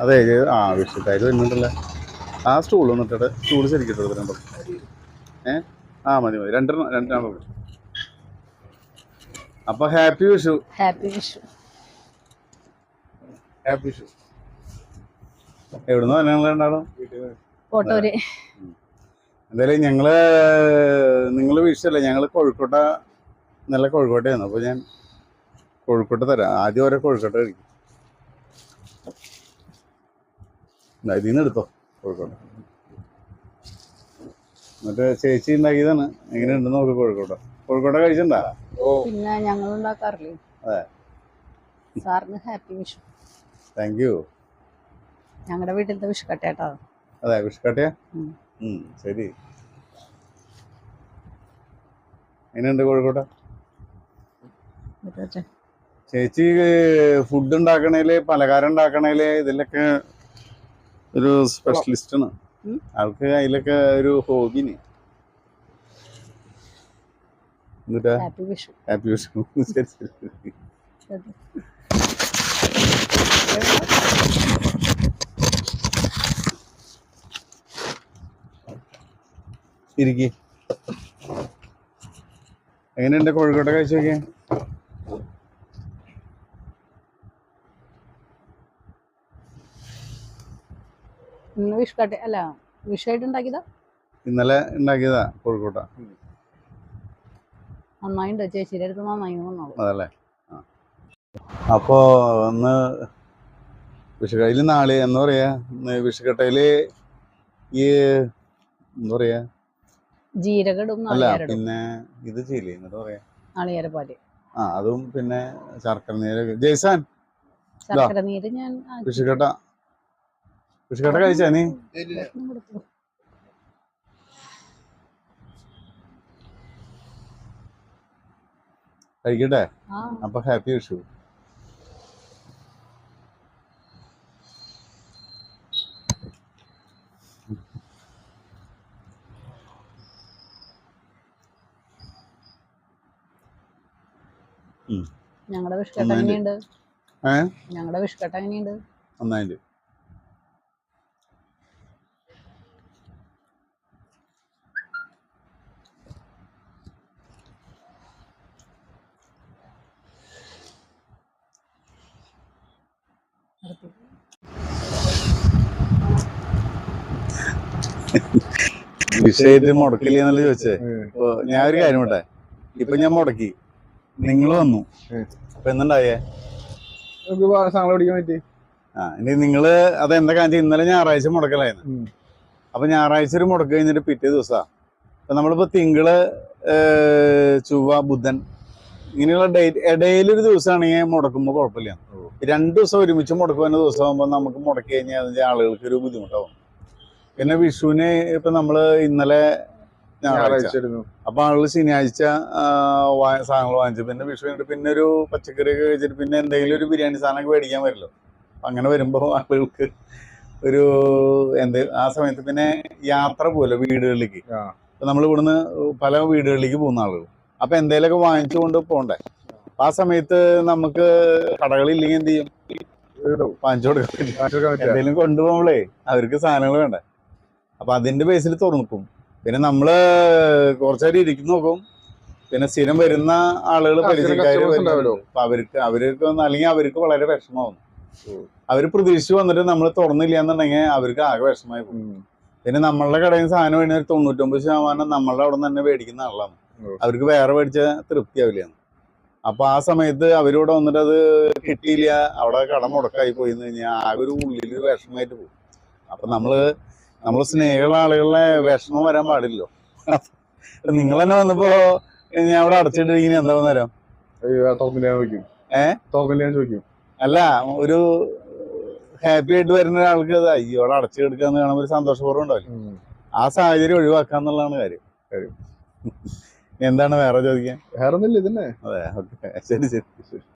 അതെ ഇത് ആ വിഷയത്തായിട്ട് വരുന്നുണ്ടല്ലോ? ആ സ്റ്റൂൾ വന്നിട്ട് സ്റ്റൂൾ ശരിക്കും രണ്ടും ഏ? ആ മതി മതി. രണ്ടെണ്ണം രണ്ടെണ്ണം. അപ്പൊ happy Vishu. Happy Vishu. Happy Vishu. എവിടുന്ന് ഓട്ടോര് എന്തായാലും ഞങ്ങൾ നിങ്ങൾ വിഷയല്ല ഞങ്ങൾ കോഴിക്കോട്ട നല്ല കോഴിക്കോട്ടയാണ് അപ്പൊ ഞാൻ കോഴിക്കോട്ട് തരാം. ആദ്യം ഓരോ കോഴിക്കോട്ട കഴിക്കും ദാ ഇതിന്ന് എടുത്തോ. കോഴിക്കോട്ട് എന്നിട്ട് ചേച്ചി ഉണ്ടാക്കിയതാണ് എങ്ങനെ ഉണ്ടെന്ന് നോക്ക് കോഴിക്കോട്ട കോഴിക്കോട്ട കഴിച്ചിട്ടുണ്ടാ? പിന്നെ ഞങ്ങൾ ഉണ്ടാക്കാറില്ലേ? അതെ. സാറിന് ഹാപ്പി വിഷു. താങ്ക് യു ഞങ്ങളുടെ വീട്ടിലത്തെ വിഷുക്കട്ടയാട്ടോ അതെ. ഉം. ശരി. എങ്ങനെയുണ്ട് കോഴിക്കോട്ടെ ചേച്ചി ഫുഡ് ഉണ്ടാക്കണേൽ പലഹാരം ഉണ്ടാക്കണേൽ ഇതിലൊക്കെ ഒരു സ്പെഷ്യലിസ്റ്റ് ആണ് ഉം. ആൾക്ക് അതിലൊക്കെ ഒരു ഹോബിന് എന്നിട്ടാ ഹാപ്പി വിഷു ഹാപ്പി വിഷു ശരി ശരി ശരി. ശരി. ഇരിക്കി എങ്ങനെയുണ്ട് കോഴിക്കോട്ടെ കഴിച്ചു വിഷു കട്ട അല്ല വിഷുവായിട്ട് ഉണ്ടാക്കിയതാ? ഇന്നലെ ഉണ്ടാക്കിയതാ കോഴിക്കോട്ട. നന്നായിണ്ട് ചേച്ചിയുടെ അടുത്ത് നന്നായി അതല്ലേ? അപ്പോ ഒന്ന് വിഷുക്കയിൽ നാളെ എന്താ പറയാ? വിഷുക്കട്ടയിൽ ഈ എന്താ പറയാ? ജീരകടും അല്ല പിന്നെ ഇത് ചെയ്യില്ലേ? എന്താ പറയാ. നാളികേരപ്പാൽ ആ അതും പിന്നെ ശർക്കര നീര്. ജയ്സാൻ ശർക്കര നീര് ഞാൻ വിഷുക്കട്ട വിഷുക്കട്ട കഴിച്ചാ നീ? കഴിക്കട്ടെ? അപ്പൊ ഹാപ്പി വിഷു ഞങ്ങളുടെ വിഷ്കട്ട. എങ്ങനെയുണ്ട്? ഞങ്ങളുടെ വിഷ്കട്ട എങ്ങനെയുണ്ട്? നന്നായിട്ട് വിഷയത്തിൽ മുടക്കില്ല എന്നല്ല ചോദിച്ചേ? ഇപ്പൊ ഞാൻ ഒരു കാര്യം വിട്ടെ ഇപ്പൊ ഞാൻ മുടക്കി. നിങ്ങൾ വന്നു. അപ്പൊ എന്തുണ്ടായേ? സാധനം പിടിക്കാൻ പറ്റി ആ ഇനി നിങ്ങൾ അത് എന്താ കാണിച്ച ഇന്നലെ ഞായറാഴ്ച മുടക്കലായിരുന്നു. അപ്പൊ ഞായറാഴ്ച ഒരു മുടക്ക് കഴിഞ്ഞിട്ട് പിറ്റേ ദിവസാ. അപ്പൊ നമ്മളിപ്പോ തിങ്കൾ ചൊവ്വ ബുധൻ ഇങ്ങനെയുള്ള ഡേറ്റ് ഇടയിലൊരു ദിവസമാണെങ്കിൽ മുടക്കുമ്പോൾ കുഴപ്പമില്ല. രണ്ടു ദിവസം ഒരുമിച്ച് മുടക്കുന്ന ദിവസം ആകുമ്പോൾ നമുക്ക് മുടക്കി കഴിഞ്ഞാൽ അതിന്റെ ആളുകൾക്ക് ഒരു ബുദ്ധിമുട്ടാവും. പിന്നെ വിഷുവിന് ഇപ്പൊ നമ്മൾ ഇന്നലെ ഞായറാഴ്ച. അപ്പൊ ആൾ ശനിയാഴ്ച സാധനങ്ങൾ വാങ്ങിച്ചു. പിന്നെ വിഷു കഴിഞ്ഞിട്ട് പിന്നെ ഒരു പച്ചക്കറി ഒക്കെ കഴിച്ചിട്ട് പിന്നെ എന്തെങ്കിലും ഒരു ബിരിയാണി സാധനമൊക്കെ മേടിക്കാൻ വരില്ലോ. അങ്ങനെ വരുമ്പോ ആളുകൾക്ക് ഒരു എന്ത് ആ സമയത്ത് പിന്നെ യാത്ര പോലെ വീടുകളിലേക്ക്. നമ്മൾ ഇവിടുന്ന് പല വീടുകളിലേക്ക് പോകുന്ന ആളുകൾ അപ്പൊ എന്തെങ്കിലുമൊക്കെ വാങ്ങിച്ചുകൊണ്ട് പോണ്ടേ? അപ്പൊ ആ സമയത്ത് നമുക്ക് കടകളില്ലെങ്കിൽ എന്ത് ചെയ്യും? വാങ്ങിച്ചു കൊടുക്കാൻ പറ്റില്ല. എന്തെങ്കിലും കൊണ്ടുപോകുമ്പോളേ അവർക്ക് സാധനങ്ങൾ വേണ്ടേ? അപ്പൊ അതിന്റെ ബേസിൽ തുറന്നിക്കും പിന്നെ നമ്മൾ കുറച്ചേരം ഇരിക്കുന്നു നോക്കും. പിന്നെ സ്ഥിരം വരുന്ന ആളുകൾ പരിചയക്കാർ. അപ്പൊ അവർക്ക് അവർക്ക് അല്ലെങ്കിൽ അവർക്ക് വളരെ വിഷമാവും അവർ പ്രതീക്ഷിച്ച് വന്നിട്ട് നമ്മൾ തുറന്നില്ല എന്നുണ്ടെങ്കിൽ അവർക്ക് ആകെ വിഷമായി പോകും. പിന്നെ നമ്മളുടെ കടയിൽ സാധനം വേണ്ടി ഒരു തൊണ്ണൂറ്റൊമ്പത് ശതമാനം നമ്മളുടെ അവിടെ നിന്ന് തന്നെ മേടിക്കുന്ന ആളാണ്. അവർക്ക് വേറെ മേടിച്ച തൃപ്തിയാവില്ല. അപ്പൊ ആ സമയത്ത് അവരിവിടെ വന്നിട്ട് അത് കിട്ടിയില്ല. അവിടെ കട മുടക്കായി പോയി കഴിഞ്ഞാൽ ആ ഒരു ഉള്ളിൽ വിഷമമായിട്ട് പോകും അപ്പൊ നമ്മൾ നമ്മൾ സ്നേഹമുള്ള ആളുകളെ വിഷമം വരാൻ പാടില്ലല്ലോ. നിങ്ങൾ തന്നെ വന്നപ്പോ ഞാൻ അവിടെ അടച്ചിട്ടിരിക്കുന്ന എന്താ നേരം അയ്യോ, ആ ഞാൻ ചോദിക്കും. അല്ല ഒരു ഹാപ്പി ആയിട്ട് വരുന്ന ഒരാൾക്ക് അയ്യോ അവിടെ അടച്ചു കിടക്കാന്ന് കാണുമ്പോൾ ഒരു സന്തോഷപൂർവം ഉണ്ടാവില്ല. ആ സാഹചര്യം ഒഴിവാക്കാന്നുള്ളതാണ് കാര്യം. കാര്യം. എന്താണ് വേറെ ചോദിക്കാൻ? വേറെ ഒന്നുമില്ല ഇതന്നെ. അതെ ഓക്കെ. ശരി ശരി ശരി.